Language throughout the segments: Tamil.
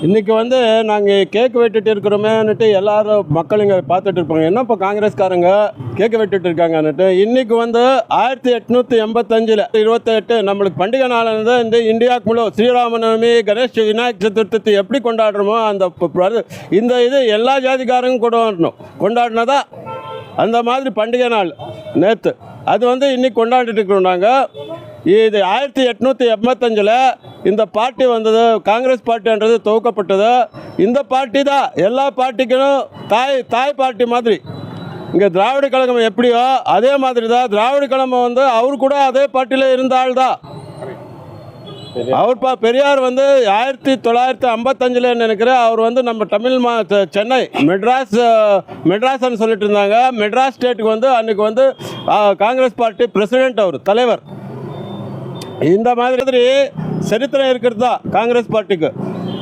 இன்னைக்கு வந்து நாங்கள் கேக் வெட்டிட்டு இருக்கிறோமேன்னுட்டு எல்லாரும் மக்கள் இங்கே பார்த்துட்டு இருப்பாங்க. என்ன இப்போ காங்கிரஸ்காரங்க? கேக் வெட்டிட்டு இருக்காங்கன்னுட்டு. இன்னைக்கு வந்து ஆயிரத்தி எட்நூற்றி எண்பத்தஞ்சில் இருபத்தெட்டு நம்மளுக்கு பண்டிகை நாளானது இந்த இந்தியா முழு ஸ்ரீராமநவமி கணேஷ் விநாயக் சதுர்த்தி எப்படி கொண்டாடுறோமோ அந்த இந்த இது எல்லா ஜாதிக்காரங்க கொண்டாடணும் கொண்டாடினதா அந்த மாதிரி பண்டிகை நாள் நேற்று அது வந்து இன்னைக்கு கொண்டாடிட்டு இருக்கிறோம் நாங்கள் இது ஆயிரத்தி எட்நூற்றி எண்பத்தஞ்சில் இந்த பார்ட்டி வந்தது காங்கிரஸ் பார்ட்டின்றது துவக்கப்பட்டது இந்த பார்ட்டி தான் எல்லா பார்ட்டிக்கும் தாய் தாய் பார்ட்டி மாதிரி. இங்கே திராவிட கழகம் எப்படியோ அதே மாதிரி தான் திராவிட கழகம் வந்து அவர் கூட அதே பார்ட்டியில் இருந்த ஆள் தான். அவர் பா பெரியார் வந்து ஆயிரத்தி தொள்ளாயிரத்தி ஐம்பத்தஞ்சில் நினைக்கிறேன் அவர் வந்து நம்ம தமிழ் மா செ- சென்னை மெட்ராஸ் மெட்ராஸ்ன்னு சொல்லிட்டு இருந்தாங்க. மெட்ராஸ் ஸ்டேட்டுக்கு வந்து அன்றைக்கி வந்து காங்கிரஸ் பார்ட்டி பிரசிடென்ட் அவர் தலைவர். இந்த மாதிரி சரித்திரம் இருக்கிறது தான் காங்கிரஸ் பார்ட்டிக்கு.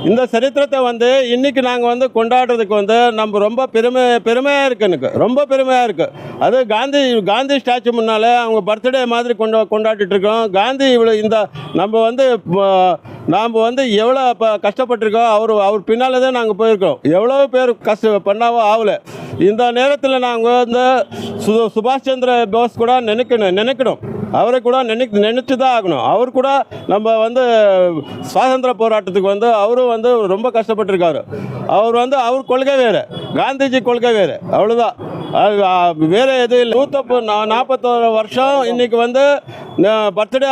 இந்த சரித்திரத்தை வந்து இன்றைக்கி நாங்கள் வந்து கொண்டாடுறதுக்கு வந்து நம்ம ரொம்ப பெருமை பெருமையாக இருக்குது எனக்கு. ரொம்ப பெருமையாக இருக்குது அது காந்தி காந்தி ஸ்டாச்சு முன்னால் அவங்க பர்த்டே மாதிரி கொண்டா கொண்டாடிட்டுருக்கோம் காந்தி இவ்வளோ இந்த நம்ம வந்து நாம் வந்து எவ்வளோ இப்போ கஷ்டப்பட்டிருக்கோம். அவர் அவர் பின்னால் தான் நாங்கள் போயிருக்கோம். எவ்வளோ பேர் கஷ்ட பண்ணாவோ ஆகலை. இந்த நேரத்தில் நாங்கள் வந்து சு சுபாஷ் சந்திர போஸ் கூட நினைக்கணும் நினைக்கணும். அவரை கூட நினை நினச்சி தான் ஆகணும். அவர் கூட நம்ம வந்து சுவாதந்திர போராட்டத்துக்கு வந்து அவரும் வந்து ரொம்ப கஷ்டப்பட்டிருக்காரு. அவர் வந்து அவர் கொள்கை வேறு. காந்திஜி கொள்கை வேறு. அவ்வளோதான் அது, வேற எதுவும் இல்லை. நூற்றப்பு நாற்பத்தோரு வருஷம் இன்னைக்கு வந்து பர்த்டே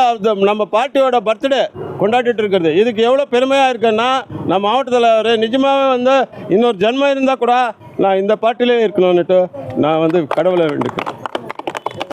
நம்ம பார்ட்டியோட பர்த்டே கொண்டாடிட்டு இருக்கிறது. இதுக்கு எவ்வளோ பெருமையாக இருக்குன்னா நம்ம மாவட்டத்தில் நிஜமாகவே வந்து இன்னொரு ஜென்மம் இருந்தால் கூட நான் இந்த பாட்டிலே இருக்கணும்னுட்டு நான் வந்து கடவுளை வேண்டுக்கிறேன்